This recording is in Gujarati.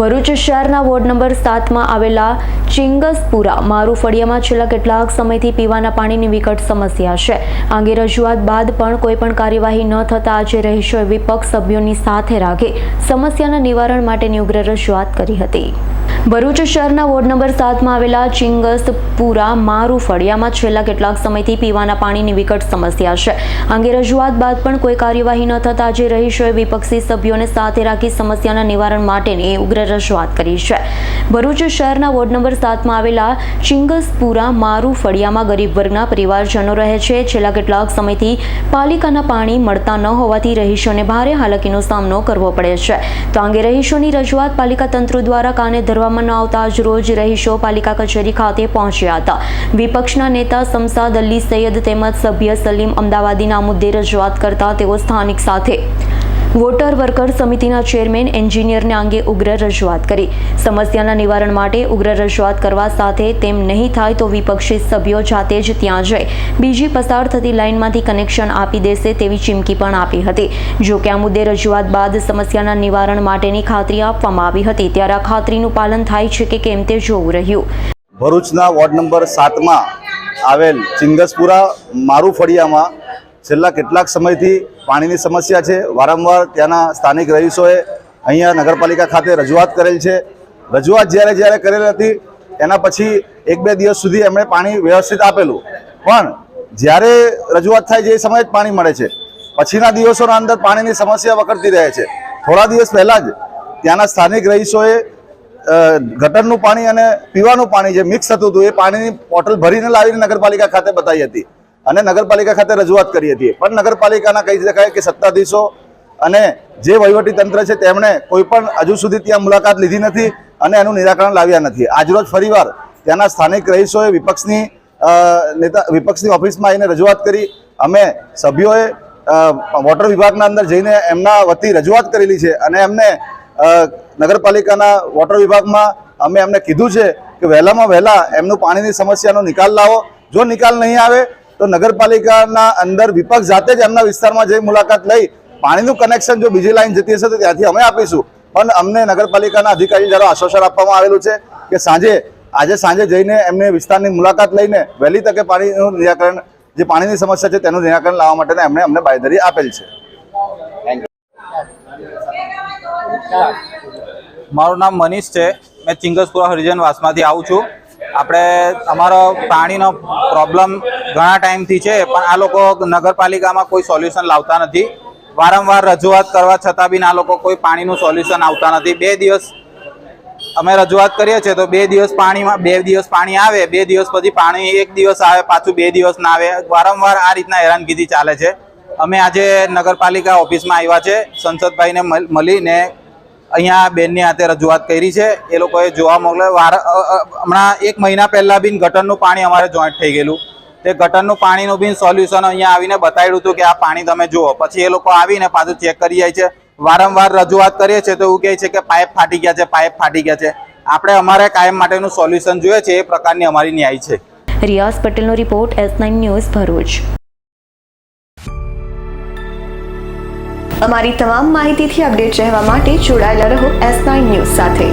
ભરૂચ શહેરના વોર્ડ નંબર સાતમાં આવેલા ચિંગસપુરા મારુ ફળિયામાં છેલ્લા કેટલાક સમયથી પીવાના પાણીની વિકટ સમસ્યા છે. આ અંગે રજૂઆત બાદ પણ કોઈ પણ કાર્યવાહી ન થતાં આજે રહીશોએ વિપક્ષ સભ્યોની સાથે રાખી સમસ્યાના નિવારણ માટેની ઉગ્ર રજૂઆત કરી હતી. ભરૂચ શહેરના વોર્ડ નંબર સાતમાં આવેલા ચિંગસપુરા મારુ ફળિયામાં છેલ્લા કેટલાક સમયથી પીવાના પાણીની વિકટ સમસ્યા છે. અંગે રજૂઆત બાદ પણ કોઈ કાર્યવાહી ન થતાં આજે રહીશોએ વિપક્ષી સભ્યોને સાથે રાખી સમસ્યાના નિવારણ માટેની ઉગ્ર રજૂઆત કરી છે. ભરૂચ શહેરના વોર્ડ નંબર સાતમાં આવેલા ચિંગસપુરા મારુ ફળિયામાં ગરીબ વર્ગના પરિવારજનો રહે છે. છેલ્લા કેટલાક સમયથી પાલિકાના પાણી મળતા ન હોવાથી રહીશોને ભારે હાલાકીનો સામનો કરવો પડે છે. તો અંગે રહીશોની રજૂઆત પાલિકા તંત્ર દ્વારા કાને ધરવામાં ન આવતા રહીશો પાલિકા કચેરી ખાતે પહોંચ્યા હતા. વિપક્ષના નેતા સમસાદ અલી સૈયદ તેમજ સભ્ય સલીમ અમદાવાદીના મુદ્દે રજૂઆત કરતા તેઓ સ્થાનિક સાથે વોટર વર્કર સમિતિના ચેરમેન એન્જિનિયરને અંગે ઉગ્ર રજૂઆત કરી. સમસ્યાના નિવારણ માટે ઉગ્ર રજૂઆત કરવા સાથે તેમ નહીં થાય તો વિપક્ષી સભ્યો જાતે જ ત્યાં જઈ બીજી પસાર થતી લાઇનમાંથી કનેક્શન આપી દેશે તેવી ચીમકી પણ આપી હતી. જો કે આ મુદ્દે રજૂઆત બાદ સમસ્યાના નિવારણ માટેની ખાતરી આપવામાં આવી હતી. ત્યારે આ ખાતરીનું પાલન થાય છે કે કેમ તે જોવું રહ્યું. ભરૂચના વોર્ડ નંબર સાતમાં આવેલ ચિંગસપુરા મારુ છેલ્લા કેટલાક સમયથી પાણીની સમસ્યા છે. વારંવાર ત્યાંના સ્થાનિક રહીશોએ અહીંયા નગરપાલિકા ખાતે રજૂઆત કરેલ છે. રજૂઆત જ્યારે જ્યારે કરેલ હતી, એના પછી એક બે દિવસ સુધી એમણે પાણી વ્યવસ્થિત આપેલું. પણ જ્યારે રજૂઆત થાય છે એ સમયે જ પાણી મળે છે. પછીના દિવસોના અંદર પાણીની સમસ્યા વકરતી રહે છે. થોડા દિવસ પહેલાં જ ત્યાંના સ્થાનિક રહીશોએ ગટરનું પાણી અને પીવાનું પાણી જે મિક્સ થતું હતું એ પાણીની બોટલ ભરીને લાવીને નગરપાલિકા ખાતે બતાવી હતી. અને નગરપાલિકા ખાતે રજૂઆત કરી હતી. પણ નગરપાલિકાના કહી શકાય કે સત્તાધીશો અને જે તંત્ર છે તેમણે કોઈ પણ હજુ સુધી ત્યાં મુલાકાત લીધી નથી અને એનું નિરાકરણ લાવ્યા નથી. આજરોજ ફરીવાર ત્યાંના સ્થાનિક રહીશોએ વિપક્ષની નેતા, વિપક્ષની ઓફિસમાં આવીને રજૂઆત કરી. અમે સભ્યોએ વોટર વિભાગના અંદર જઈને એમના વતી રજૂઆત કરેલી છે અને એમને નગરપાલિકાના વોટર વિભાગમાં અમે એમને કીધું છે કે વહેલામાં વહેલા એમનું પાણીની સમસ્યાનો નિકાલ લાવો. જો નિકાલ નહીં આવે તો નગરપાલિકાના અંદર વિપક્ષ જાતે જ એમના વિસ્તારમાં જઈ મુલાકાત લઈ પાણીનું કનેક્શન જો બીજી લાઈન જતી હશે તો ત્યાંથી અમે આપીશું. પણ અમને નગરપાલિકાના અધિકારી દ્વારા આશ્વાસન આપવામાં આવેલું છે કે સાંજે, આજે સાંજે જઈને એમને વિસ્તારની મુલાકાત લઈને વહેલી તકે પાણીનું નિરાકરણ, જે પાણીની સમસ્યા છે તેનું નિરાકરણ લાવવા માટેના એમણે અમને બાંયધરી આપેલ છે. મારું નામ મનીષ છે. મેં ચિંગસપુરા હરિજન વાસમાંથી આવું છું. આપણે, અમારો પાણીનો પ્રોબ્લેમ ઘણા ટાઈમથી છે, પણ આ લોકો નગરપાલિકામાં કોઈ સોલ્યુશન લાવતા નથી. વારંવાર રજૂઆત કરવા છતાં બી આ લોકો કોઈ પાણીનું સોલ્યુશન આવતા નથી. બે દિવસ અમે રજૂઆત કરીએ છીએ તો બે દિવસ પાણીમાં, બે દિવસ પાણી આવે, બે દિવસ પછી પાણી એક દિવસ આવે, પાછું બે દિવસ ના આવે. વારંવાર આ રીતના હેરાનગીરી ચાલે છે. અમે આજે નગરપાલિકા ઓફિસમાં આવ્યા છે. સંસદભાઈને મળીને અહીંયા બેનની હાથે રજૂઆત કરી છે. એ લોકોએ જોવા મોકલે, વાર હમણાં એક મહિના પહેલાં બી ગટરનું પાણી અમારે જોઈન્ટ થઈ ગયેલું. તે ગટરનું પાણીનું બી સોલ્યુશન અહીંયા આવીને બતાવ્યું હતું કે આ પાણી તમે જુઓ. પછી એ લોકો આવીને પાછું ચેક કરી જાય છે. વારંવાર રજૂઆત કરીએ છીએ તો એવું કહે છે કે પાઇપ ફાટી ગયા છે પાઇપ ફાટી ગયા છે. આપણે અમારે કાયમ માટેનું સોલ્યુશન જોઈએ છે, એ પ્રકારની અમારી ન્યાય છે. રિયાઝ પટેલનો રિપોર્ટ એસ ન્યૂઝ ભરૂચ. અમારી તમામ માહિતીથી અપડેટ રહેવા માટે જોડાયેલા રહો એસ ન્યૂઝ સાથે.